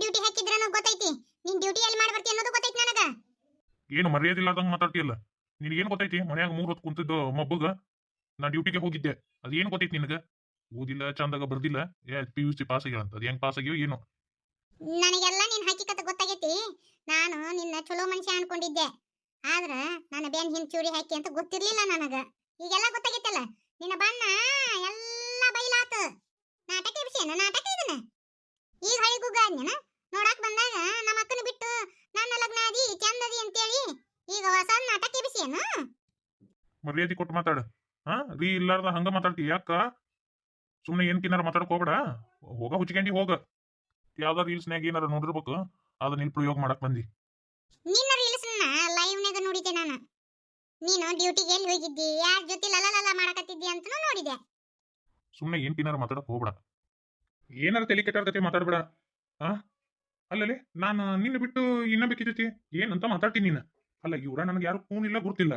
Duty ಹಾಕಿದ್ರ ಗೊತ್ತೈತಿ? ನಿನ್ ಡ್ಯೂಟಿ ಎಲ್ಲಿ ಮಾಡಿ ಬರ್ತಿ ಅನ್ನೋದು ಗೊತ್ತೈತಿ ನನಗ. ಏನು ಮರ್ಯಾದಿಲ್ಲಾರ್ದಂಗ ಮಾತಾಡ್ತಿಯಲ್ಲ? ನಿನಗೇನು ಗೊತ್ತೈತಿ? ಮನ್ಯಾಗ ಮೂರ್ ಹೊತ್ತು ಕುಂತಿದ್ದು ಮಬ್ಬಗ ನಾ ಡ್ಯೂಟಿಗೆ ಹೋಗಿದ್ದೆ. ಅದೇನು ಗೊತ್ತೈತಿ ನಿನಗ? ಓದಿಲ್ಲ ಚಂದಾಗ ಬರ್ದಿಲ್ಲ. A P U C pass ಆಗ್ಯಾಳ ಅಂತ. ಅದ್ ಹೆಂಗ್ ಪಾಸ್ ಆಗ್ಯೋ ಏನು. ನನಗೆಲ್ಲ ನಿನ್ ಹಕ್ಕಿಕತೆ ಗೊತ್ತಾಗೈತಿ. ನಾನು ನಿನ್ನ ಚಲೋ ಮನುಷ್ಯ ಅನ್ಕೊಂಡಿದ್ದೆ. ಆದ್ರ ನನ್ನ ಬೆನ್ ಹಿಂದ್ ಚೂರಿ ಹಾಕಿ ಅಂತ ಗೊತ್ತಿರ್ಲಿಲ್ಲ ನನಗ. ಈಗೆಲ್ಲ ಗೊತ್ತಾಗೈತಲ್ಲ? ನಿನ್ನ ಬಣ್ಣ ಎಲ್ಲ ಬೈಲಾತ. ನಾಟಕ ಬಿಸಿ ನಾಟಕ ಇದನ್ನ. ಈಗ ಹಳಿ ಗುಗ್ಗ ಆದ್ನೇನ? ನೋಡಾಕ್ ಬಂದಾಗ ನಮ್ಮ ಅಕ್ಕನ ಬಿಟ್ಟು ನನ್ನ ಲಗ್ನ ಆದಿ ಚಂದದಿ ಅಂತೇಳಿ ಈಗ ಹೊಸ ನಾಟಕ ವಿಷಯನ ಮರ್ಯಾದಿ ಕೊಟ್ಟು ಮಾತಾಡು. ಹಾ ರೀ ಇಲ್ಲಾರ್ದ ಹಂಗ ಮಾತಾಡ್ತಿ. ಯಾಕ? ಸುಮ್ಮನೆ ಏನ್ ಕಿನ್ನಾರ ಮಾತಾಡಕ್ ಹೋಗ್ಬೇಡ. ಹೋಗ ಹುಚ್ಕೊಂಡಿ ಹೋಗ. ಯಾವ್ದಾರ ರೀಲ್ಸ್ನ್ಯಾಗ ಏನಾರ ನೋಡಿರ್ಬೇಕು. ಅದನ್ನ ಇಲ್ಲಿ ಪ್ರಯೋಗ ಮಾಡಕ್ ಬಂದಿ. ನಿನ್ನ ರೀಲ್ಸ್ನ ಲೈವ್ನಾಗ ನೋಡಿದೆ ನಾನು. ನೀನು ಡ್ಯೂಟಿಗೆ ಎಲ್ಲಿ ಹೋಗಿದ್ದಿ? ಯಾರ ಜೊತೆ ಲಲಲಲ ಮಾಡಕತ್ತಿದ್ದಿ ಅಂತ ನೋಡಿದೆ ಸುಮ್ಮನೆ ಏನ್ ಕಿನ್ನಾರ ಮಾತಾಡಕ್ ಹೋಗ್ಬೇಡ. ಏನಾರ ತಲೆ ಜೊತೆ ಮಾತಾಡ್ಬೇಡ. ಆ ಅಲ್ಲಲ್ಲಿ ನಾನು ನಿನ್ನ ಬಿಟ್ಟು ಇನ್ನ ಬೇಕಿದ್ದೈತಿ ಏನಂತ ಮಾತಾಡ್ತೀನಿ ನೀನು. ಅಲ್ಲ ಇವ್ರ ನನಗೆ ಯಾರು ಫೋನ್ ಇಲ್ಲ ಗುರ್ತಿಲ್ಲ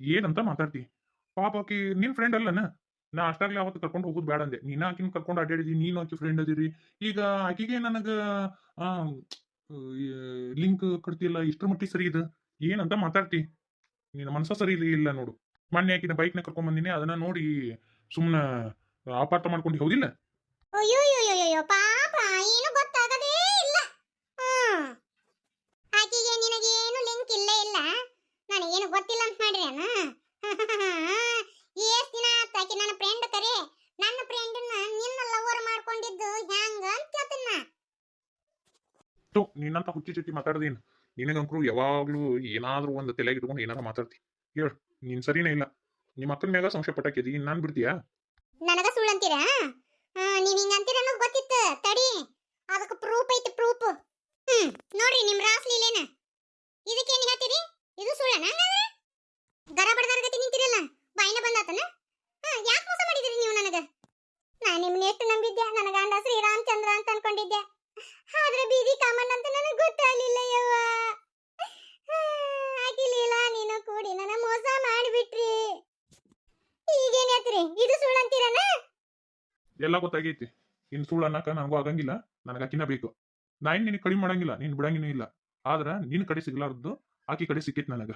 ಏನಂತ ಮಾತಾಡ್ತಿ? ಪಾಪ ಆಕಿ ನಿನ್ ಫ್ರೆಂಡ್ ಅಲ್ಲನ? ನಾ ಅಷ್ಟಾಗ್ಲಿ ಅವತ್ತು ಕರ್ಕೊಂಡು ಹೋಗುದು ಬೇಡ ಅಂದೆ. ನೀನ ಆಕಿನ ಕರ್ಕೊಂಡು ಅಡ್ಡಾಡಿದಿ ನೀನು ಆಕಿ ಫ್ರೆಂಡ್ ಅದಿರಿ. ಈಗ ಆಕಿಗೆ ನನಗ ಲಿಂಕ್ ಕೊಡ್ತಿಲ್ಲ ಇಷ್ಟರ ಮಟ್ಟಿಗೆ ಸರಿ ಇದು? ಏನಂತ ಮಾತಾಡ್ತಿ? ನಿನ್ನ ಮನಸ್ಸ ಸರಿ ಇಲ್ಲ ನೋಡು. ಮೊನ್ನೆ ಆಕಿನ ಬೈಕ್ನ ಕರ್ಕೊಂಡ್ ಬಂದಿನಿ, ಅದನ್ನ ನೋಡಿ ಸುಮ್ಮನೆ ಅಪಾರ್ಥ ಮಾಡ್ಕೊಂಡು ಹೌದಿಲ್ಲ? ಅಯ್ಯೋ ಪಾಪ, ಏನು ಗೊತ್ತಾಗದೇ ಇಲ್ಲ. ಆಕಿಗೆ ನಿನಗೇನು ಲಿಂಕ್ ಇಲ್ಲ ಇಲ್ಲ? ನನಗೇನು ಗೊತ್ತಿಲ್ಲ ಅಂತ ಮಾಡ್ರಿ ಅಣ್ಣ ಎಷ್ಟ್ ದಿನ ಆಕಿ ನನ್ನ ಫ್ರೆಂಡ್ ಕರೆ? ನನ್ನ ಫ್ರೆಂಡನ್ನ ನಿನ್ನ ಲವರ್ ಮಾಡ್ಕೊಂಡಿದ್ದು ಹ್ಯಾಂಗ ಅಂತ ಕೇಳ್ತೀನಿ. ತು ನಿನ್ನಂತ ಹುಚ್ಚಿ ಚುಚ್ಚಿ ಮಾತಾಡ್ದೇನು ನಿನಗಂಕರು ಯಾವಾಗ್ಲೂ ಏನಾದ್ರೂ ಒಂದು ತಲೆಗೆ ಇಟ್ಕೊಂಡು ಏನಾರ ಮಾತಾಡ್ತಿ. ಹೇಳ್, ನಿನ್ ಸರಿನೇ ಇಲ್ಲ. ನಿಮ್ಮ ಅಕ್ಕನ ಮ್ಯಾಗ ಸಂಶಯ ಪಟ್ಟಾಕಿದಿ ನಾನ್ ಬಿಡ್ತೀಯಾ? ನನಗ ಸುಳ್ಳು ಅಂತೀರಾ? ನೀವ್ ಹಿಂಗ ಅಂತೀರ ಅನ್ನೋದು ಗೊತ್ತಿತ್ತು. ತಡಿ. ಅದಕ್ಕೆ ಪ್ರೂಫ್ ಐತಿ ಪ್ರೂಫ್ ಹ್ಮ್, ನೋಡ್ರಿ ನಿಮ್ ರಾಸ್ ಇದಕ್ಕೆ ಏನ್ ಹೇಳ್ತೀರಿ? ಇದು ಸುಳ್ಳನ ಹಂಗಾದ್ರೆ? ಗರ ಬಡದಾರ ಗತಿ ನಿಂತಿರಲ್ಲ. ಬಾಯಿನ ಬಂದಾತನ? ಹಾ, ಯಾಕೆ ಮೋಸ ಮಾಡಿದಿರಿ ನೀವು ನನಗ? ನಾ ನಿಮ್ಮನ್ನ ಎಷ್ಟು ನಂಬಿದ್ದೆ? ನನಗ ಗಂಡ ಶ್ರೀರಾಮಚಂದ್ರ ಅಂತ ಅನ್ಕೊಂಡಿದ್ದೆ. ಆದ್ರೆ ಬೀದಿ ಕಾಮಣ್ಣ ಅಂತ ನನಗೆ ಗೊತ್ತಾಗ್ಲಿಲ್ಲ ಯವ್ವ ಹಾ, ಆಗಿಲಿಲ್ಲ ನೀನು ಕೂಡಿ ನನ್ನ ಮೋಸ ಮಾಡಿಬಿಟ್ರಿ. ಈಗೇನ್ ಹೇಳ್ತೀರಿ? ಇದು ಸುಳ್ಳು ಅಂತೀರನ? ಎಲ್ಲ ಗೊತ್ತಾಗೈತಿ. ಇನ್ ಸುಳ್ಳು ಅನ್ನಕ ನನಗೂ ಆಗಂಗಿಲ್ಲ. ನನಗೆ ಅಕ್ಕಿನ ಬೇಕು. ನಾ ಇನ್ ನಿನಗೆ ಕಡಿಮೆ ಮಾಡಂಗಿಲ್ಲ. ನೀನು ಬಿಡಂಗಿನೂ ಇಲ್ಲ. ಆದ್ರ ನಿನ್ ಕಡೆ ಸಿಗ್ಲಾರ್ದು ಆಕಿ ಕಡೆ ಸಿಕ್ಕಿತ್ ನನಗ.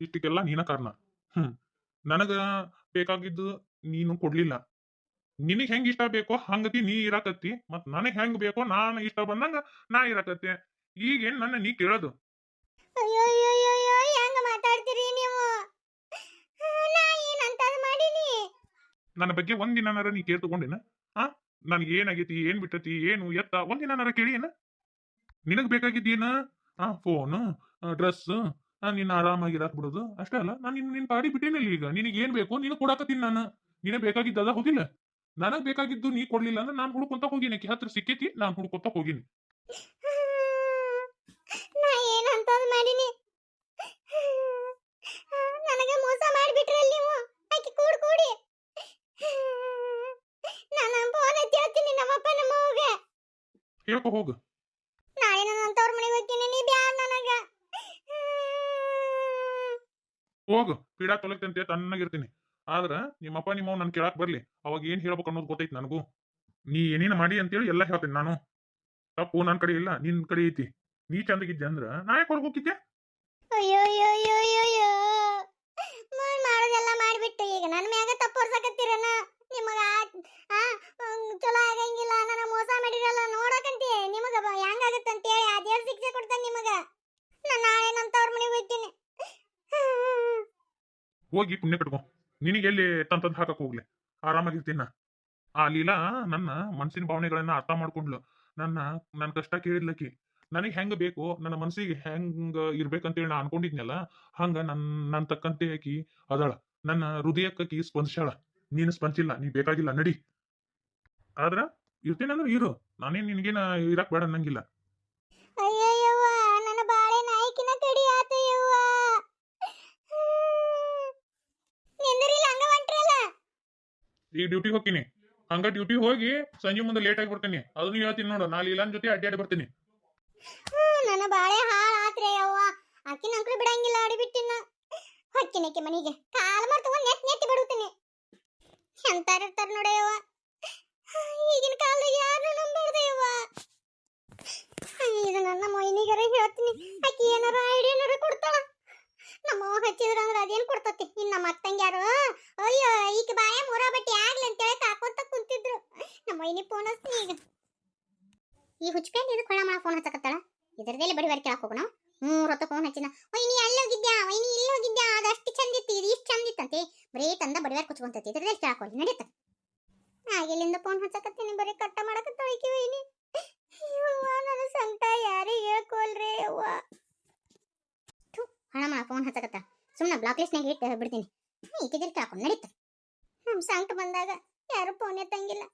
ಇಷ್ಟಕ್ಕೆಲ್ಲ ನೀನ ಕಾರಣ. ಹ್ಮ್. ನನಗ ಬೇಕಾಗಿದ್ದು ನೀನು ಕೊಡ್ಲಿಲ್ಲ. ನಿನಗ್ ಹೆಂಗ್ ಇಷ್ಟ ಬೇಕೋ ಹಂಗತಿ ನೀ ಇರಾಕತ್ತಿ ಮತ್ ನನಗ್ ಹೆಂಗ್ ಬೇಕೋ ನಾನು ಇಷ್ಟ ಬಂದಂಗ ನಾ ಇರಾಕತ್ತೆ. ಈಗೇನ್ ನನ್ನ ನೀ ಕೇಳೋದು? ನನ್ನ ಬಗ್ಗೆ ಒಂದಿನಾರ ನೀ ಕೇಳ್ ತಗೊಂಡೇನ? ಆ ನನ್ಗೆ ಏನಾಗೈತಿ ಏನ್ ಬಿಟ್ಟತಿ ಏನು ಎತ್ತ ಒಂದಿನಾರ ಕೇಳಿ ಏನ? ನಿನಗ್ ಬೇಕಾಗಿದ್ದೇನ ಆ ಫೋನ್ ಡ್ರೆಸ್ ನಿನ್ನ ಆರಾಮಾಗಿ ಇರಾಕ್ ಬಿಡೋದು. ಅಷ್ಟೇ ಅಲ್ಲ ನಾನು ನಿನ್ನ ನಿನ್ ಪಾಡಿ ಬಿಟ್ಟೇನಿಲ್ಲ ಈಗ? ನಿನಗೆ ಏನ್ ಬೇಕು ನೀನು ಕೊಡಾಕತ್ತೀನಿ ನಾನು. ನಿನಗ್ ಬೇಕಾಗಿದ್ದದ ಹೋಗಿಲ್ಲ? ನನಗ್ ಬೇಕಾಗಿದ್ದು ನೀ ಕೊಡ್ಲಿಲ್ಲ ಅಂದ್ರೆ ನಾನು ಹುಡ್ಕೊಂತ ಹೋಗಿನಿ. ಆಕಿ ಹತ್ರ ಸಿಕ್ಕೈತಿ ನಾನು ಹುಡ್ಕೊಂತ ಹೋಗಿನಿ. ನಾ ಏನಂತದ್ ಮಾಡೀನಿ? ನನಗೆ ಮೋಸ ಮಾಡಿಬಿಟ್ರಲ್ಲ ನೀವು? ಆಕಿ ಕೂಡ್ ಕೂಡಿ. ನಾನು ಫೋನ್ ಹಚ್ಚಿ ಹೇಳ್ತೀನಿ ನಮ್ಮಪ್ಪ ನಮ್ಮವ್ಗೆ ಹೇಳ್ಕೊ ಹೋಗು. ನಾಳೆ ನಾನು ಅಂತವ್ರ ಮನೆಗೆ ಹೋಗ್ತೀನಿ ನೀ ಬ್ಯಾಡ ನನಗ. ಹೋಗು. ಪೀಡಾ ತೊಲಗ್ತಂತೆ ತಣ್ಣಗಿರ್ತೀನಿ. ಆದ್ರ ನಿಮ್ಮಪ್ಪ ನಿಮ್ಮವ್ ನನ್ ಕೇಳಾಕ್ ಬರ್ಲಿ. ಅವಾಗ ಏನ್ ಹೇಳ್ಬೇಕು ಅನ್ನೋದು ಗೊತ್ತೈತಿ ನನಗೂ. ನೀ ಏನೇನ ಮಾಡಿ ಅಂತೇಳಿ ಎಲ್ಲ ಹೇಳ್ತೀನಿ ನಾನು. ತಪ್ಪು ನನ್ ಕಡೆ ಇಲ್ಲ ನಿನ್ ಕಡೆ ಐತಿ. ನೀ ಚಂದಗಿದ್ದೆ ಅಂದ್ರ ನಾ ಯಾಕೆ ಹೊರಗೋಗಿದ್ದೆ ಅಯ್ಯೋ ಅಯ್ಯೋ ಅಯ್ಯೋ ಅಯ್ಯೋ ಮಾಡೋದೆಲ್ಲ ಮಾಡ್ಬಿಟ್ಟು ಈಗ ನನ್ನ ಮ್ಯಾಗ ತಪ್ಪು ಹೊರ್ಸಕತ್ತೀರನ ನಿಮಗ ಆ ಚಲೋ ಆಗಂಗಿಲ್ಲ ನನ್ನ ಮೋಸ ಮಾಡಿರಲ್ಲ ನೋಡಕಂತಿ. ನಿಮಗ ಬ- ಅಂತ ಹೇಳಿ ಆ ದೇವ್ರ ಶಿಕ್ಷೆ ಕೊಡ್ತಾನೆ ನಿಮಗ. ನಾನು ನಾಳೆ ನನ್ನ ತವ್ರ ಮನೆಗೆ ಹೋಗ್ತೀನಿ. ಹೋಗಿ ಪುಣ್ಯ ಕಟ್ಕೊ. ನಿನಗೆ ಎಲ್ಲಿ ತಂತದ್ ಹಾಕಕ್ ಹೋಗ್ಲಿ. ಆರಾಮಾಗಿರ್ತೀನ ಆ ಲೀಲಾ ನನ್ನ ಮನ್ಸಿನ ಭಾವನೆಗಳನ್ನ ಅರ್ಥ ಮಾಡ್ಕೊಂಡ್ಲು. ನನ್ನ ನನ್ನ ಕಷ್ಟ ಕೇಳಿದ್ಲಕಿ. ನನಗೆ ಹೆಂಗ್ ಬೇಕು? ನನ್ನ ಮನಸ್ಸಿಗೆ ಹೆಂಗ ಇರ್ಬೇಕಂತೇಳಿ ನಾ ಅನ್ಕೊಂಡಿದ್ನಲ್ಲ, ಹಂಗ ನನ್ ನನ್ ತಕ್ಕಂತೆ ಆಕಿ ಅದಾಳ. ನನ್ನ ಹೃದಯಕ್ಕಿ ಸ್ಪಂದಿಸಾಳ ನೀನು ಸ್ಪಂದಿಲ್ಲ ನೀ ಬೇಕಾಗಿಲ್ಲ, ನಡಿ. ಆದ್ರ ಇರ್ತೀನಂದ್ರೆ ಇರು. ನಾನೇನ್ ನಿನಗೇನ ಇರಕ್ ಬೇಡ ಅನ್ನಂಗಿಲ್ಲ ಅಯ್ಯಯ್ಯವ್ವ ನನ್ನ ಬಾಳೆ ನಾಯ್ಕಿನ ಕಡಿ ಆತಯ್ಯವ್ವ ನಿಂದ್ರಿಲ್ಲ ಹಂಗ ಹೊಂಟ್ರಲ್ಲ ಈಗ ಡ್ಯೂಟಿಗೆ ಹೋಗ್ತೀನಿ. ಹಂಗ ಡ್ಯೂಟಿ ಹೋಗಿ ಸಂಜೆ ಮುಂದೆ ಲೇಟ್ ಆಗಿ ಬರ್ತೀನಿ. ಅದನ್ನ ಹೇಳ್ತೀನಿ ನೋಡು, ನಾ ಲೀಲಾನ್ ಜೊತೆ ಅಡ್ಡಾಡಿ ಬರ್ತೀನಿ. ನನ್ನ ಬಾಳೆ ಹಾಳ್ ಆತ್ರೆ ಅವ್ವ ಆಕಿನ ಅಂಕರು ಬಿಡಂಗಿಲ್ಲ ಆಡಿ ಬಿಟ್ಟಿನ ಹೊಕ್ಕಿನಕ್ಕೆ ಮನಿಗೆ. ಕಾಲ್ ಮಾರ್ ತಗೊಂಡ್ ನೆತ್ ನೆತ್ತಿ ಬಿಡುತ್ತೀನಿ ನೋಡ ಯವ್ವ. ಈಗಿನ ಕಾಲದಾಗ ಯಾರು ನಂಬಾರ್ದೆಯವ್ವ ಇದು ನನ್ನ ಮೊಯ್ನಿಗರ ಹೇಳ್ತೀನಿ. ಆಕಿ ಏನಾರ ಐಡಿಯಾನಾರ ಕೊಡ್ತಾಳ. ನಮ್ಮ ಹಚ್ಚಿದ್ರ ಅಂದ್ರ ಅದೇನ್ ಕೊಡ್ತತಿ? ಇನ್ನು ನಮ್ಮ ಅತ್ತಂಗ್ಯಾರು ಅಯ್ಯೋ ಈಗ ಬಾಯ ಮೂರ ಬಟ್ಟಿ ಆಗ್ಲಿ ಅಂತೇಳಿ ಕಾಕೋತ ಕುಂತಿದ್ರು ನಮ್ಮ ಮೊಯ್ನಿ ಫೋನ್ ಹಚ್ತೀನಿ ಈಗ ಈ ಹುಚ್ಚಪೇಂಟ್ ಇದು ಕೊಳ್ಳ ಮಾಡ ಫೋನ್ ಹಚ್ಚಕತ್ತಾಳ ಇದರದೆಲ್ಲ ಬಡಿ ಬಾರಿ ಕೇಳಕ್ ಹೋಗೋಣ ಮೂರ್ ಹೊತ್ತು ಫೋನ್ ಹಚ್ಚಿನ ವೈನಿ ಅಲ್ಲಿ ಹೋಗಿದ್ಯಾ ವೈನಿ ಇಲ್ಲಿ ಹೋಗಿದ್ಯಾ ಅದಷ್ಟು ಚಂದ ಇತ್ತು ಇದು ಇಷ್ಟು ಚಂದ ಇತ್ತಂತೆ ಬರೀ ತಂದ ಬಡಿವಾರ ಕುಚ್ಕೊಂತೈತಿ ಇದ್ರದಲ್ಲಿ ಕೇಳಕ್ ಹೋಗಿ ನಡೀತ ಆಗಿಲ್ಲಿಂದ ಫೋನ್ ಹಚ್ಚಕತ್ತೀನಿ ಬರೀ ಕಟ್ಟ ಮಾಡಕತ್ತಾಳ ಈಕಿ ವೈನಿ ಯವ್ವ ನನ್ನ ಸಂಕಟ ಯಾರಿಗೆ ಹೇಳ್ಕೊಲ್ರಿ ಅವ್ವ ಹಣ ಮಾಡ ಫೋನ್ ಹಚ್ಚಕತ್ತ. ಸುಮ್ಮನೆ ಬ್ಲಾಕ್ ಲಿಸ್ಟ್ನಾಗ ಇಟ್ಟು ಬಿಡ್ತೀನಿ. ಈಕಿದಲ್ಲಿ ಕಾಕೊಂಡು ನಡೀತ. ನಮ್ಮ ಸಂಕ ಬಂದಾಗ ಯಾರು ಫೋನ್ ಎತ್ತಂಗಿಲ್ಲ.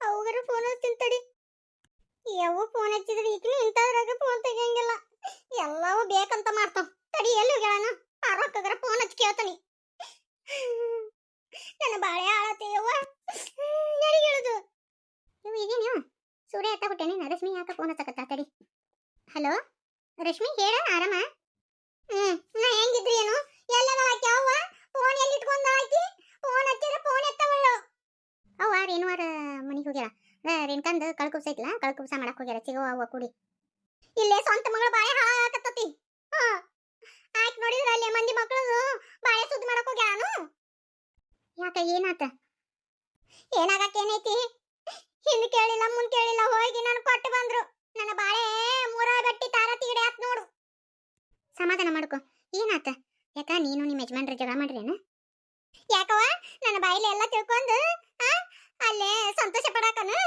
ಅವಗರು ಫೋನ್ ಹಚ್ತೀನಿ ತಡಿ. ಯಾವ ಫೋನ್ ಹಚ್ಚಿದ್ರೆ ಈಗಿನ ಇಂಥದ್ರಾಗ ಫೋನ್ ತೆಗಿಯಂಗಿಲ್ಲ. ಎಲ್ಲವೂ ಬೇಕಂತ ಮಾಡ್ತಾವ. ತಡಿ, ಎಲ್ಲಿ ಹೋಗ್ಯಾಳನ ಪಾರಕ್ಕಗರ ಫೋನ್ ಹಚ್ಚಿ ಕೇಳ್ತಾನೆ. ನನ್ನ ಬಾಳೆ ಆಳತ್ತೆ ಯವ್ವ. ಯಾರಿಗೆ ಹೇಳುದು? ನೀವು ಈಗ ನೀವು ಸೂರ್ಯ ಎತ್ತ ಬಿಟ್ಟೆ ನೀನು ರಶ್ಮಿ ಯಾಕೆ ಫೋನ್ ಹಚ್ಚಕತ್ತ ತಡಿ. ಹಲೋ? ರಶ್ಮಿ ಹೇಳ, ಆರಾಮ? ಹ್ಮ್, ನಾ ಹೆಂಗಿದ್ರಿ ಏನು? ಎಲ್ಲ ಆಕಿ ಅವ್ವ ಫೋನ್ ಎಲ್ಲಿ ಇಟ್ಕೊಂಡ ಆಕಿ? ಫೋನ್ ಹಚ್ಚಿದ್ರೆ ಫೋನ್ ಎತ್ತವಳು. ಅವ್ವ, ರೇಣುವಾರ ಮನಿಗೆ ಹೋಗ್ಯಾಳ. ರೇಣುಕಂದು ಕಳ್ಕುಬ್ಸ ಐತ್ಲ ಕಳ್ಕುಬ್ಸ ಮಾಡಕ್ ಹೋಗ್ಯಾರ ಸಿಗೋ ಅವ್ವ ಕುಡಿ. ಇಲ್ಲೇ ಸ್ವಂತ ಮಗಳು ಬಾಳೆ ಹಾಕತ್ತತಿ. ಹಾ. ಆಯ್ತು ನೋಡಿದ್ರ ಅಲ್ಲಿ ಮಂದಿ ಮಕ್ಕಳು ಬಾಳೆ ಸುದ್ದಿ ಮಾಡಕ್ ಹೋಗ್ಯಾನು ಯಾಕ, ಏನಾತ? ಏನಾಗಕ್ಕೆ ಏನೈತಿ? ಹಿಂದ್ ಕೇಳಿಲ್ಲ, ಮುಂದ್ ಕೇಳಿಲ್ಲ. ಹೋಗಿ ನಾನು ಕೊಟ್ಟು ಬಂದ್ರು. ನನ್ನ ಬಾಳೆ ಮೂರ ಗಟ್ಟಿ ತಾರ ತೀಡೆ ಆತ್ ನೋಡು. ಸಮಾಧಾನ ಮಾಡ್ಕೊ. ಏನಾತ? ಯಾಕ ನೀನು ನಿಮ್ಮ ಯಜಮಾನ್ರ ಜಗಳ ಮಾಡ್ರೇನ ಯಾಕವ ನನ್ನ ಬಾಯಿಲೆ ಎಲ್ಲ ತಿಳ್ಕೊಂಡು ಅಲ್ಲೇ ಸಂತೋಷ ಪಡಾಕನು?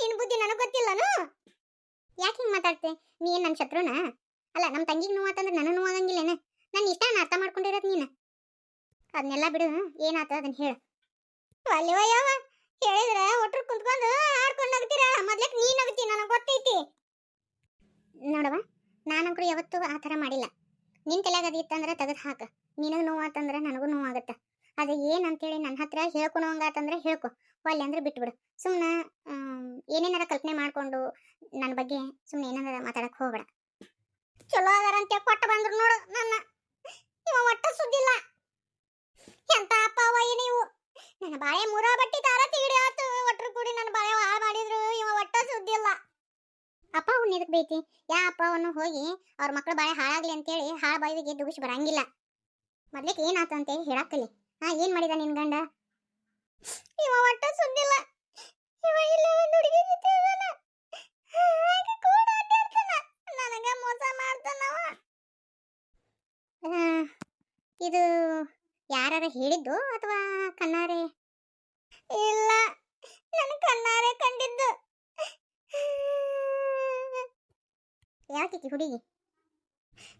ನಿನ್ ಬುದ್ಧಿ ನನಗ್ ಗೊತ್ತಿಲ್ಲನು? ಯಾಕೆ ಹಿಂಗ್ ಮಾತಾಡ್ತೆ? ನೀ ನನ್ನ ನನ್ ಶತ್ರುನ? ಅಲ್ಲ ನಮ್ಮ ತಂಗಿಗೆ ನೋವು ಅಂತಂದ್ರೆ ನನಗ್ ಆಗಂಗಿಲ್ಲೇನ ನನ್ನ ಇಷ್ಟ ಅರ್ಥ ಮಾಡ್ಕೊಂಡಿರೋದು ನೀನು? ಅದನ್ನೆಲ್ಲ ಬಿಡು, ಏನಾತ ಅದನ್ನ ಹೇಳು. ಅಲ್ಲಿವ ಯಾವ ಹೇಳಿದ್ರೆ ಒಟ್ರು ಕುಂತ್ಕೊಂಡು ಆಡ್ಕೊಂಡು ನಗ್ತೀರ? ಮೊದ್ಲಕ್ ನೀ ನಗ್ತಿ, ನನಗೆ ಗೊತ್ತೈತಿ. ನೋಡವ ನಾನಂಕರು ಯಾವತ್ತೂ ಆ ಥರ ಮಾಡಿಲ್ಲ. ನಿನ್ ತಲೆಯಾಗ ಅದು ಇತ್ತಂದ್ರೆ ತೆಗೆದು ಹಾಕ. ನಿನಗೆ ನೋವು ಆತಂದ್ರೆ ನನಗೂ ನೋವು ಆಗತ್ತ ಅದು ಏನಂತೇಳಿ ನನ್ನ ಹತ್ರ ಹೇಳ್ಕೊಳೋಂಗಾತಂದ್ರೆ ಹೇಳ್ಕೊ. ಒಲ್ಲೆ ಅಂದ್ರೆ ಬಿಟ್ಬಿಡು. ಸುಮ್ಮನೆ ಏನೇನಾರ ಕಲ್ಪನೆ ಮಾಡ್ಕೊಂಡು ನನ್ನ ಬಗ್ಗೆ ಸುಮ್ಮನೆ ಏನಾರ ಮಾತಾಡಕ್ ಹೋಗ್ಬೇಡ. ಚಲೋ ಹೇಳಿ ಕೊಟ್ಟ ಬಂದ್ರು ನೋಡು ನನ್ನ. ಇವ ಒಟ್ಟ ಸುದ್ದಿಲ್ಲ ಎಂತ ಅಪ್ಪ ಅವಯ್ಯ ನೀವು? ನನ್ನ ಬಾಳೆ ಮೂರ ಬಟ್ಟಿ ತಾರ ತೀಡಿ ಆತು ಒಟ್ರು ಕೂಡಿ ನನ್ನ ಬಾಳೆ ಹಾಳು ಮಾಡಿದ್ರು. ಇವ ಒಟ್ಟ ಸುದ್ದಿಲ್ಲ ಅಪ್ಪ ಅವ್ನ ಇದಕ್ಕೆ ಬೈತಿ? ಅವನು ಹೋಗಿ ಅವ್ರ ಮಕ್ಕಳು ಬಾಳೆ ಹಾಳಾಗ್ಲಿ ಅಂತೇಳಿ ಹಾಳ ಬಾಯಿಗೆ ದುಗಿಸಿ ಬರಂಗಿಲ್ಲ. ಮೊದ್ಲಿಕ್ಕೆ ಏನಾತು ಅಂತೇಳಿ ಹೇಳಕ್ಕಲಿ. ಹಾ ಏನ್ ಮಾಡಿದ ನಿನ್ ಗಂಡ? ಇವ ಒಟ್ಟ ಸುದ್ದಿಲ್ಲ. ಇವ ಇಲ್ಲೇ ಹುಡುಗಿ ಜೊತೆ ಹಾಗೆ ಕೂಡ ಅಡ್ಡಾಡ್ತಾನ ನನಗ ಮೋಸ ಮಾಡ್ತಾನವ. ಇದು ಯಾರಾರ ಹೇಳಿದ್ದು ಅಥವಾ ಕಣ್ಣಾರೆ? ಇಲ್ಲ. ನನ್ನ ಕಣ್ಣಾರೆ ಕಂಡಿದ್ದು. ಯಾಕಿಕ್ಕಿ ಹುಡುಗಿ?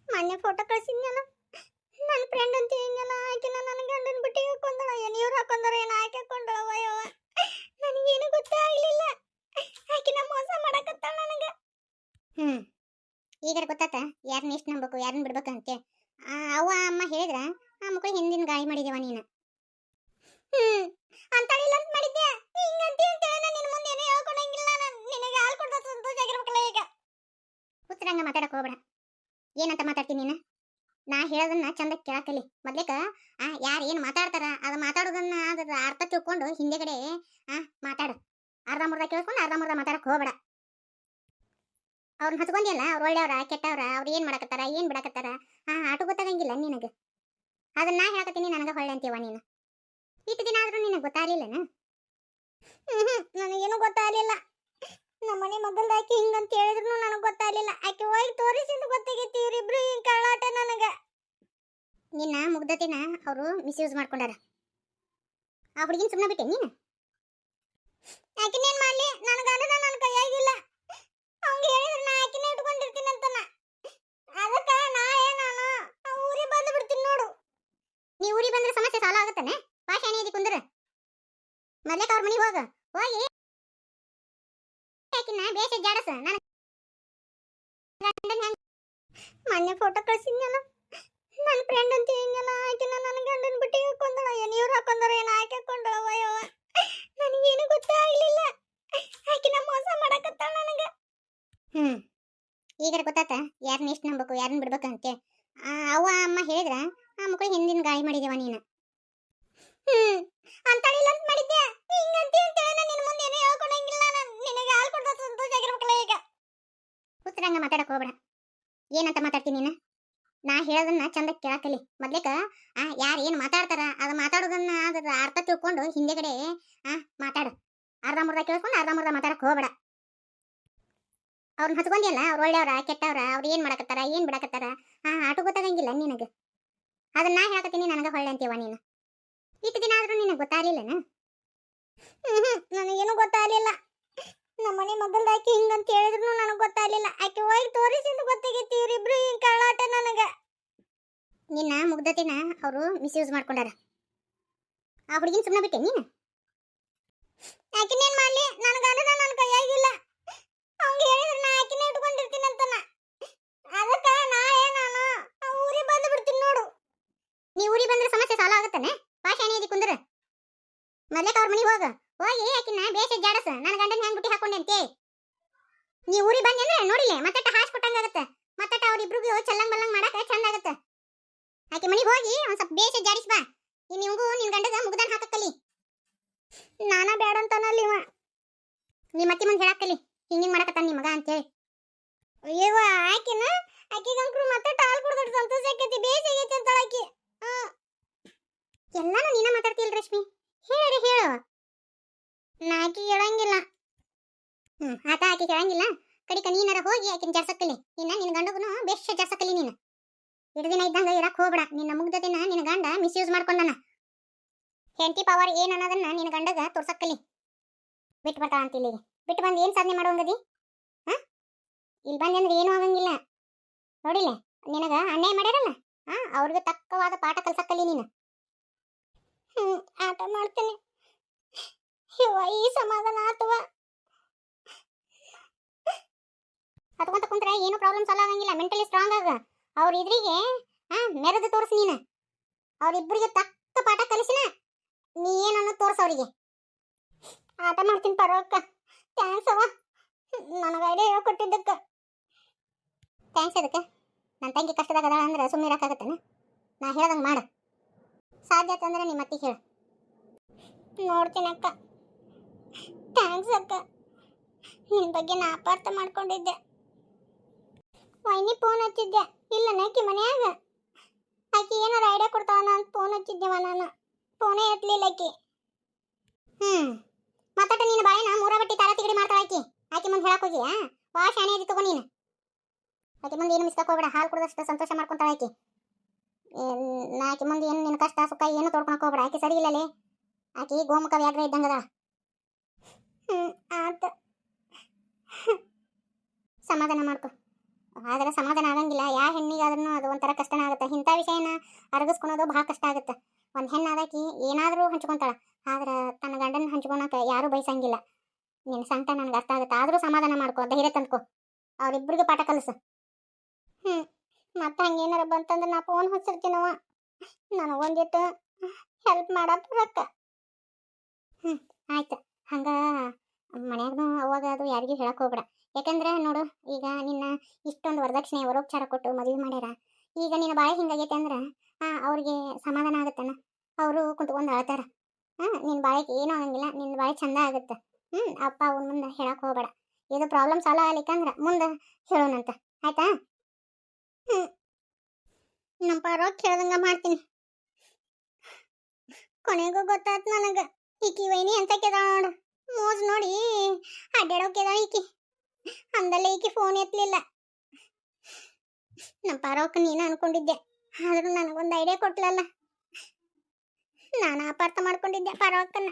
ಮೊನ್ನೆ ಫೋಟೋ ಕಳ್ಸಿದ್ನಲ್ಲ. ನನ್ನ ಫ್ರೆಂಡ್ ಅಂತ ಹಿಂಗಲ್ಲ ಆಕೆನ ನನ್ನ ಗಂಡನ ಬಿಟ್ಟಿಗೆ ಹಾಕೊಂಡಳ. ಏನು ಇವ್ರು ಹಾಕೊಂಡಾರ ಏನು ಆಕೆ ಹಾಕೊಂಡಳ? ವಯವ ನನಗೇನು ಗೊತ್ತೇ ಆಗ್ಲಿಲ್ಲ. ಆಕಿನ ಮೋಸ ಮಾಡಕತ್ತಾಳ ನನಗೆ. ಹ್ಮ್. ಈಗ ಗೊತ್ತಾತ ಯಾರನ್ನ ಎಷ್ಟು ನಂಬಬೇಕು ಯಾರನ್ನ ಬಿಡ್ಬೇಕು ಅಂತ ಅವ್ವ ಅಮ್ಮ ಹೇಳಿದ್ರ ಆ ಮಕ್ಕಳು ಹಿಂದಿನ ಗಾಳಿ ಮಾಡಿದೇವ ನೀನು? ಹ್ಮ್. ಅಂತಾಳಿಲ್ಲ ಅಂತ ಮಾಡಿದ್ದೆ ಹಿಂಗಂತಿ ಅಂತೇಳಿ ನಾನು ನಿನ್ನ ಮುಂದೆ ಏನೂ ಹೇಳ್ಕೊಡಂಗಿಲ್ಲ ನಾನು ನಿನಗೆ ಹಾಲು ಕೊಡ್ದ ಸಂತೋಷ ಆಗಿರ್ಬೇಕಲ್ಲ ಈಗ. ಹುಚ್ಚರಂಗ ಮಾತಾಡಕ್ ಹೋಗ್ಬೇಡ. ಏನಂತ ಮಾತಾಡ್ತೀನಿ ನೀನು? ನಾ ಹೇಳೋದನ್ನ ಚಂದ ಕೇಳಕಲಿ ಮೊದ್ಲಿಕ, ಆ, ಯಾರು ಏನು ಮಾತಾಡ್ತಾರ, ಅದು ಮಾತಾಡೋದನ್ನ ಅದ್ರ ಅರ್ಥ ತಿಳ್ಕೊಂಡು ಹಿಂದೆಗಡೆ, ಆ, ಮಾತಾಡು. ಅರ್ಧ ಮುರ್ಧ ಕೇಳ್ಕೊಂಡು ಅರ್ಧ ಮುರ್ಧ ಮಾತಾಡಕ್ ಹೋಗ್ಬೇಡ. ಅವ್ರನ್ನ ಹಚ್ಕೊಂಡಿಯಲ್ಲ ಅವ್ರು ಒಳ್ಳೆಯವ್ರ, ಕೆಟ್ಟವ್ರ, ಅವ್ರು ಏನು ಮಾಡಕತ್ತಾರ, ಏನು ಬಿಡಕತ್ತಾರ, ಆ, ಆಟು ಗೊತ್ತಾಗಂಗಿಲ್ಲ ನಿನಗೆ. ಅದನ್ನ ನಾ ಹೇಳಕತ್ತೀನಿ, ನನಗೆ ಹೊಳ್ಳೆ ಅಂತೀವ ನೀನು. ಇಷ್ಟು ದಿನ ಆದ್ರೂ ನಿನಗೆ ಗೊತ್ತಾಗಲಿಲ್ಲನ? ಹ್ಞೂ ನನಗೇನು ಗೊತ್ತಾಗ್ಲಿಲ್ಲ. ನಮ್ಮನೆ ಮಗಲ್ದ ಆಕಿ ಹಿಂಗಂತ ಹೇಳಿದ್ರು ನನಗೆ ಗೊತ್ತಾಗ್ಲಿಲ್ಲ. ಆಕಿ ಹೋಗಿ ತೋರಿಸಿಂದ ಗೊತ್ತಾಗೈತಿ ಇವರಿಬ್ರು ಹಿಂಗ್ ಕಳ್ಳಾಟ ನನಗ. ನಿನ್ನ ಮುಗ್ದತಿನ ಅವರು ಮಿಸ್ಯೂಸ್ ಮಾಡ್ಕೊಂಡಾರ. ಆ ಹುಡುಗಿನ ಸುಮ್ಮನೆ ಬಿಟ್ಟೆ ನೀನು? ಆಕಿನೇನ್ ಮಾಡ್ಲಿ? ನನ್ನ ನನ್ನ ಕೈಯಾಗಿಲ್ಲ. ಅವ್ನಿಗೆ ಹೇಳಿದ್ರೆ ನಾ ಆಕಿನೇ ಇಟ್ಕೊಂಡಿರ್ತೀನಿ ಅಂತನ. ಅದಕ್ಕ ನಾ ಏನಾನು ಊರಿಗೆ ಬಂದು ಬಿಡ್ತೀನಿ ನೋಡು. ನೀ ಊರಿಗೆ ಬಂದ್ರೆ ಸಮಸ್ಯೆ ಸಾಲ ಆಗುತ್ತಾನೆ? ಭಾಷೆ ಇದಿ ಕುಂದ್ರ. ಮೊದ್ಲೇಕ ಅವ್ರ ಮನೆಗೆ ಹೋಗ. ಹೋಗಿ ಆಕಿನ ಬೇಷ ಜಾಡಸ. ನನ್ನ ಮೊನ್ನೆ ಫೋಟೋ ಕಳ್ಸಿದ್ನಲ್ಲ. ನನ್ನ ಫ್ರೆಂಡ್ ಅಂತ ಹಿಂಗಲ್ಲ ಆಕಿನ ನನ್ನ ಗಂಡನ ಬಿಟ್ಟಿಗೆ ಹಾಕೊಂಡಳ ಏನು ಇವ್ರು ಹಾಕೊಂಡಾರ ಏನು ಆಕೆ ಹಾಕೊಂಡಳ ವಯವ ನನಗೇನು ಗೊತ್ತಾಗ್ಲಿಲ್ಲ ಆಕಿನ ಮೋಸ ಮಾಡಕತ್ತಾಳ ನನಗ. ಹ್ಮ್. ಈಗ ಗೊತ್ತಾತ ಯಾರನ್ನ ಎಷ್ಟು ನಂಬಬೇಕು ಯಾರನ್ನ ಬಿಡ್ಬೇಕು ಅಂತೇಳಿ ಆ, ಅವ್ವ ಅಮ್ಮ ಹೇಳಿದ್ರ ಆ ಮಕ್ಕಳು ಹಿಂದಿನ ಗಾಳಿ ಮಾಡಿದೇವ ನೀನು ಹ್ಮ್ ಅಂತಳಿಲ್ಲ ಅಂತ ಮಾಡಿದ್ದೆ ಹಿಂಗಂತಿ ಅಂತೇಳಿ ನಾನು ನಿನ್ನ ಮುಂದೆ ಏನೂ ಹೇಳ್ಕೊಳಂಗಿಲ್ಲ ನಾನು ನಿನಗೆ ಹಾಲು ಕೊಡ್ದ ಸಂತೋಷ ಆಗಿರ್ಬೇಕಲ್ಲ ಈಗ ಉತ್ತರಂಗ ಮಾತಾಡಕ್ ಹೋಗ್ಬೇಡ ಏನಂತ ಮಾತಾಡ್ತೀನಿ ನೀನು ನಾ ಹೇಳೋದನ್ನ ಚಂದ ಕೇಳಕಲಿ ಮೊದ್ಲೇಕ ಯಾರು ಏನು ಮಾತಾಡ್ತಾರ, ಅದು ಮಾತಾಡೋದನ್ನ ಅದ್ರ ಅರ್ಥ ತಿಳ್ಕೊಂಡು ಹಿಂದೆಗಡೆ ಆ, ಮಾತಾಡು. ಅರ್ಧ ಮುರ್ಧ ಕೇಳಿಸ್ಕೊಂಡು ಅರ್ಧ ಮುರ್ಧ ಮಾತಾಡಕ್ಕೆ ಹೋಗ್ಬೇಡ. ಅವ್ರನ್ನ ಹಚ್ಕೊಂಡಿಲ್ಲ ಅವ್ರು ಒಳ್ಳೆಯವ್ರ, ಕೆಟ್ಟವ್ರ, ಅವ್ರು ಏನು ಮಾಡಕತ್ತಾರ, ಏನು ಬಿಡಕತ್ತಾರ, ಆ, ಆಟು ಗೊತ್ತಾಗಂಗಿಲ್ಲ ನಿನಗೆ. ಅದನ್ನ ನಾ ಹೇಳಕತ್ತೀನಿ, ನನಗೆ ಹೊಳ್ಳೆ ಅಂತೀವ ನೀನು. ಇಷ್ಟು ದಿನ ಆದ್ರೂ ನಿನಗೆ ಗೊತ್ತಾಗ್ಲಿಲ್ಲನ? ಹ್ಮ್ ನನಗೇನು ಗೊತ್ತಾಗ್ಲಿಲ್ಲ. ನಮ್ಮ ಮನೆ ಮಗಲ್ದ ಆಕಿ ಹಿಂಗಂತ ಹೇಳಿದ್ರು ನನಗೆ ಗೊತ್ತಾಗ್ಲಿಲ್ಲ. ಆಕೆ ಹೋಗಿ ತೋರಿಸಿಂದ ಗೊತ್ತಾಗೈತಿ, ಇವರಿಬ್ರು ಹಿಂಗೆ ನನಗ ನಿನ್ನ ಮುಗ್ಧತೆನ ಅವರು ಮಿಸ್ಯೂಸ್ ಮಾಡ್ಕೊಂಡಾರ. ಆ ಹುಡುಗಿನ ಸುಮ್ಮನೆ ಬಿಟ್ಟೆ ನೀನು? ಆಕಿನೇನ್ ಮಾಡ್ಲಿ? ನನ್ನ ಗಂಡನ ನನ್ನ ಕೈಯಾಗಿಲ್ಲ. ಅವ್ನ್ ಹೇಳಿದ್ರೆ ನಾ ಆಕಿನೇ ಇಟ್ಕೊಂಡಿರ್ತೀನಿ ಅಂತನ ಅದಕ್ಕ ನಾ ಏನಾನು ಊರಿಗೆ ಬಂದು ಬಿಡ್ತೀನಿ ನೋಡು. ನೀ ಊರಿಗೆ ಬಂದ್ರೆ ಸಮಸ್ಯೆ ಸಾಲ ಆಗುತ್ತಾನೆ? ಪಾಷಣೆ ಇದಿ ಕುಂದ್ರ. ಮೊದ್ಲೇಕ ಅವ್ರ ಮನೆಗೆ ಹೋಗ. ಹೋಗಿ ಆಕಿನ ಬೇಷ ಜಾಡಸ. ನನ್ನ ಗಂಡನ ಹೆಂಗ್ ಬಿಟ್ಟಿ ಹಾಕೊಂಡೆ ಅಂತೆ ನೀ ಊರಿಗೆ ಬಂದೆ ಅಂದ್ರೆ ನೋಡಿಲೆ ಮತ್ತಟ ಹಾಸ್ ಕೊಟ್ಟಂಗಾಗತ್ತೆ ಮತ್ತಟ ಅವ್ರಿಬ್ರಿಗೂ ಚಲ್ಲಂಗ್ ಬಲ್ಲಂಗ್ ಮಾಡಕ ಚಂದ ಆಗತ್ತೆ. ಆಕೆ ಮನೆಗೆ ಹೋಗಿ ಒಂದ್ ಸ್ವಲ್ಪ ಬೇಷ ಜಾಡಿಸ್ ಬಾ. ಇನ್ ನಿಮ್ಗೂ ನಿನ್ ಗಂಡಗ ಮುಗ್ದನ್ ಹಾಕಕ್ಕಲಿ ನಾನ ಬೇಡ ಅಂತಾನಲ್ಲಿ ಇವ. ನಿಮ್ಮ ಅತ್ತಿ ಮುಂದೆ ಹೇಳಕ್ಕಲಿ ಹಿಂಗಿಂಗ್ ಮಾಡಕತ್ತಾನ ನಿಮ್ಮ ಮಗ ಅಂತೇಳಿ. ಅಯ್ಯೋ ಆಕಿನ? ಆಕಿಗಂಕ್ರು ಮತ್ತೆ ಟಾಲ್ ಕುಡ್ದಟ್ ಸಂತೋಷ ಆಕೈತಿ, ಬೇಷ ಆಗೈತಿ ಅಂತ ಆಕಿ. ಎಲ್ಲಾನು ನೀನ ಮಾತಾಡ್ತಿಲ್ ರಶ್ಮಿ? ಹೇಳಿ ಹೇಳು. ನಾ ಆಕಿ ಹೇಳಂಗಿಲ್ಲ. ಹ್ಮ್, ಆತ ಆಕಿ ಹೇಳಂಗಿಲ್ಲ. ಕಡಿಕ ನೀನಾರ ಹೋಗಿ ಆಕಿನ ಜರ್ಸಕ್ಕಲಿ ಇನ್ನ ನಿನ್ ಗಂಡಗುನು ಬೇಷ ಜರ್ಸಕ್ಕಲಿ ನೀನು. ಇಡ್ ದಿನ ಇದ್ದಂಗ ಇರಕ್ ಹೋಗ್ಬೇಡ. ನಿನ್ನ ಮುಗ್ಧತೆನ ನಿನ್ನ ಗಂಡ ಮಿಸ್ಯೂಸ್ ಮಾಡ್ಕೊಂಡನ. ಹೆಂಡತಿ ಪವರ್ ಏನ್ ಅನ್ನೋದನ್ನ ನಿನ್ನ ಗಂಡಗ ತೋರ್ಸಕ್ಕಲಿ. ಬಿಟ್ಟು ಬರ್ತಾಳ ಅಂತ ಇಲ್ಲಿಗೆ. ಬಿಟ್ಟು ಬಂದು ಏನ್ ಸಾಧನೆ ಮಾಡುವಂಗದಿ ಹಾ? ಇಲ್ಲಿ ಬಂದೆ ಅಂದ್ರೆ ಏನೂ ಆಗಂಗಿಲ್ಲ. ನೋಡಿಲ್ಲ? ನಿನಗ ಅನ್ಯಾಯ ಮಾಡ್ಯಾರಲ್ಲ? ಹಾ? ಅವ್ರಿಗೆ ತಕ್ಕವಾದ ಪಾಠ ಕಲ್ಸಕ್ಕಲಿ ನೀನು. ಹ್ಮ್, ಆಟ ಮಾಡ್ತೇನೆ. ಈ ಸಮಾಧಾನ ಅಥವಾ ಹತ್ಕೊಂತ ಕುಂತ್ರೆ ಏನು ಪ್ರಾಬ್ಲಮ್ ಸಾಲ್ವ್ ಆಗಂಗಿಲ್ಲ. ಮೆಂಟಲಿ ಸ್ಟ್ರಾಂಗ್ ಆಗ. ಅವ್ರ ಇದ್ರಿಗೆ ಮೆರೆದು ತೋರಿಸ್ ನೀನು. ಅವರಿಬ್ಬರಿಗೆ ತಕ್ಕ ಪಾಠ ಕಲಿಸಿನ, ನೀ ಏನನ್ನು ತೋರಿಸ ಅವರಿಗೆ. ಆಟ ಮಾಡ್ತೀನಿ ಪರವಕ್ಕ ಥ್ಯಾಂಕ್ಸ್ ಅವ ನನಗೆ ಐಡಿಯಾ ಹೇಳ್ಕೊಟ್ಟಿದ್ದಕ್ಕ. ಥ್ಯಾಂಕ್ಸ್ ಅದಕ್ಕೆ. ನನ್ನ ತಂಗಿ ಕಷ್ಟದಾಗ ಅಂದ್ರೆ ಸುಮ್ಮನೆ ಇರೋಕ್ಕಾಗತ್ತೇನೆ? ನಾ ಹೇಳ್ದಂಗೆ ಮಾಡು. ಸಾಧ್ಯ ಅಂದ್ರೆ ನಿಮ್ಮ ಅತ್ತಿಗೆ ಹೇಳು. ನೋಡ್ತೀನಿ ಅಕ್ಕ. ಥ್ಯಾಂಕ್ಸ್ ಅಕ್ಕ. ನಿನ್ನ ಬಗ್ಗೆ ನಾ ಅಪಾರ್ಥ ಮಾಡ್ಕೊಂಡಿದ್ದೆ. ವೈನಿ ಫೋನ್ ಹಚ್ಚಿದ್ದೆ. ಇಲ್ಲ, ನಾಕಿ ಮನ್ಯಾಗ. ಆಕಿ ಏನಾರ ಐಡಿಯಾ ಕೊಡ್ತಾವನ ಅಂತ ಫೋನ್ ಹಚ್ಚಿದ್ದೆವ ನಾನು. ಫೋನೇ ಎತ್ತಲಿಲ್ಲ ಆಕಿ. ಹ್ಮ್. ಮತ್ತಟ ನೀನು ಬಾಯಿನ ಮೂರ ಬಟ್ಟಿ ತಾರ ತಿಗಡಿ ಮಾಡ್ತಾಳ ಆಕಿ. ಆಕಿ ಮುಂದೆ ಹೇಳಕ್ ಹೋಗಿಯಾ? ಬಾ, ಶಾಣೆ ಇದ್ದು ತಗೋ ನೀನು. ಆಕಿ ಮುಂದೆ ಏನು ಮಿಸ್ಕಕ್ ಹೋಗ್ಬೇಡ, ಹಾಲು ಕುಡ್ದಷ್ಟು ಸಂತೋಷ ಮಾಡ್ಕೊಂತಾಳ ಆಕಿ. ನಾ ಆಕಿ ಮುಂದೆ ಏನು ನಿನ್ನ ಕಷ್ಟ ಸುಖ ಏನು ತೋಡ್ಕೊಳಕ್ ಹೋಗ್ಬೇಡ, ಆಕಿ ಸರಿ ಇಲ್ಲಲೇ. ಆಕಿ ಗೋಮುಖ ವ್ಯಾಘ್ರ ಇದ್ದಂಗದ ಹ್ಮ್, ಆತ. ಸಮಾಧಾನ ಮಾಡ್ಕೊ. ಆದ್ರೆ ಸಮಾಧಾನ ಆಗಂಗಿಲ್ಲ. ಯಾ ಹೆಣ್ಣಿಗಾದ್ರೂ ಅದು ಒಂಥರ ಕಷ್ಟನ ಆಗುತ್ತೆ. ಇಂಥ ವಿಷಯನ ಅರಗಿಸ್ಕೊಳೋದು ಭಾಳ ಕಷ್ಟ ಆಗುತ್ತೆ. ಒಂದು ಹೆಣ್ಣಾದಾಕಿ ಏನಾದರೂ ಹಂಚ್ಕೊತಾಳೆ. ಆದ್ರೆ ತನ್ನ ಗಂಡನ ಹಂಚ್ಕೊಳಕ್ಕೆ ಯಾರೂ ಬಯಸಂಗಿಲ್ಲ. ನಿನ್ನ ಸಂಕಟ ನನಗೆ ಅರ್ಥ ಆಗುತ್ತೆ. ಆದರೂ ಸಮಾಧಾನ ಮಾಡ್ಕೋ, ಧೈರ್ಯ ತಂದ್ಕೊ. ಅವ್ರಿಬ್ರಿಗೂ ಪಾಠ ಕಲಿಸು. ಹ್ಞೂ ಮತ್ತೆ ಹಂಗೇನಾರ ಬಂತಂದ್ರೆ ನಾ ಫೋನ್ ನಾನು ನನಗೊಂದಿಟ್ಟು ಹೆಲ್ಪ್ ಮಾಡಪ್ಪ ಹ್ಞೂ ಆಯ್ತು. ಹಂಗೆ ಮನ್ಯಾಗೂ ಅವಾಗ ಅದು ಯಾರಿಗೂ ಹೇಳಕ್ಕೆ ಹೋಗ್ಬೇಡ. ಯಾಕಂದ್ರೆ ನೋಡು, ಈಗ ನಿನ್ನ ಇಷ್ಟೊಂದು ವರದಕ್ಷಿಣೆ, ವರೋಪಚಾರ ಕೊಟ್ಟು ಮದುವೆ ಮಾಡ್ಯಾರ. ಈಗ ನಿನ್ನ ಬಾಳೆ ಹಿಂಗಾಗೈತೆ ಅಂದ್ರೆ ಹಾಂ ಅವ್ರಿಗೆ ಸಮಾಧಾನ ಆಗುತ್ತಣ್ಣ. ಅವರು ಕುಂತ್ಕೊಂಡು ಅಳ್ತಾರ. ಹಾಂ ನಿನ್ನ ಬಾಳೆಗೆ ಏನೂ ಆಗಂಗಿಲ್ಲ ನಿನ್ನ ಬಾಳೆ ಚಂದ ಆಗುತ್ತೆ. ಹ್ಞೂ ಅಪ್ಪ ಅವ್ನ ಮುಂದೆ ಹೇಳಕ್ಕೆ ಹೋಗಬೇಡ. ಇದು ಪ್ರಾಬ್ಲಮ್ ಸಾಲ್ವ್ ಆಗ್ಲಿಕ್ಕಂದ್ರ ಮುಂದೆ ಹೇಳೋಣಂತ ಆಯ್ತಾ? ಹ್ಞೂ ನಮ್ಮ ಪರವಾಗಿ ಕೇಳ್ದಂಗ ಮಾಡ್ತೀನಿ. ಕೊನೆಗೂ ಗೊತ್ತಾಯ್ತು ನನಗೆ. ಈಕಿ ವೈನಿ ಅಂತ ಕೇದಾಳ ನೋಡು. ಮೋಜ್ ನೋಡಿ ಅಡ್ಡಾಡೋಕೆದಾಳ ಈಕಿ. ಅಂದಲ್ಲೇ ಈಕೆ ಫೋನ್ ಎತ್ತಲಿಲ್ಲ ನಮ್ಮ ಪರವಕ್ಕ ನೀನು ಅನ್ಕೊಂಡಿದ್ದೆ, ಆದ್ರೂ ನನಗೊಂದು ಐಡಿಯಾ ಕೊಟ್ಲಲ್ಲ. ನಾನು ಅಪಾರ್ಥ ಮಾಡ್ಕೊಂಡಿದ್ದೆ ಪರವಕ್ಕನ್ನ